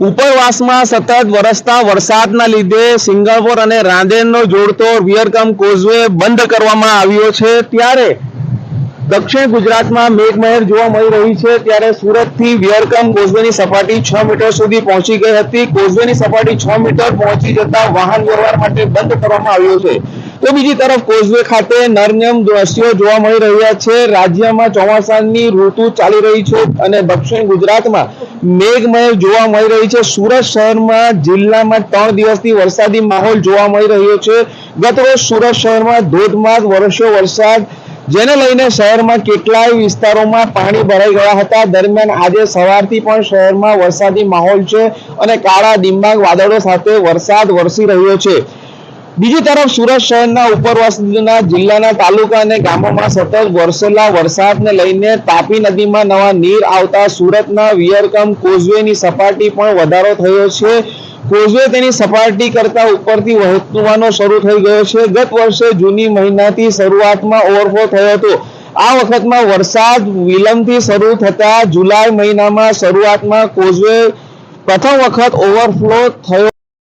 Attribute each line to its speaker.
Speaker 1: ઉપરવાસમાં સતત વરસતા વરસાદના લીધે સિંગાપોર અને રાંદેરનો જોડતો વિયરકમ કોઝવે બંધ કરવામાં આવ્યો છે. ત્યારે દક્ષિણ ગુજરાતમાં મેઘમહેર જોવા મળી રહી છે. ત્યારે સુરતથી વિયરકમ કોઝવેની સપાટી છ મીટર સુધી પહોંચી ગઈ હતી. કોઝવેની સપાટી છ મીટર પહોંચી જતા વાહન વ્યવહાર માટે બંધ કરવામાં આવ્યો છે. તો બીજી તરફ કોઝવે ખાતે નરમ્યમ દ્રશ્યો જોવા મળી રહ્યા છે. રાજ્યમાં ચોમાસાની ઋતુ ચાલી રહી છે અને દક્ષિણ ગુજરાતમાં મેઘમય જોવા મળી રહી છે. સુરત શહેરમાં જિલ્લામાં ત્રણ દિવસથી વરસાદી માહોલ જોવા મળી રહ્યો છે. ગતરોજ સુરત શહેરમાં ધોધમાર વરસ્યો વરસાદ, જેને લઈને શહેરમાં કેટલાય વિસ્તારોમાં પાણી ભરાઈ ગયા હતા. દરમિયાન આજે સવારથી પણ શહેરમાં વરસાદી માહોલ છે અને કાળા ડિંબાંગ વાદળો સાથે વરસાદ વરસી રહ્યો છે. બીજી તરફ સુરત શહેરના ઉપરવાસના જિલ્લાના તાલુકા અને ગામોમાં સતત વરસેલા વરસાદને લઈને તાપી નદીમાં નવા નીર આવતા સુરતના વિયરકમ કોઝવેની સપાટી પણ વધારો થયો છે. કોઝવે તેની સપાટી કરતા ઉપરથી વહેવાનો શરૂ થઈ ગયો છે. ગત વર્ષે જૂની મહિનાથી શરૂઆતમાં ઓવરફ્લો થયો હતો. આ વખતમાં વરસાદ વિલંબથી શરૂ થતા જુલાઈ મહિનામાં શરૂઆતમાં કોઝવે પ્રથમ વખત ઓવરફ્લો થયો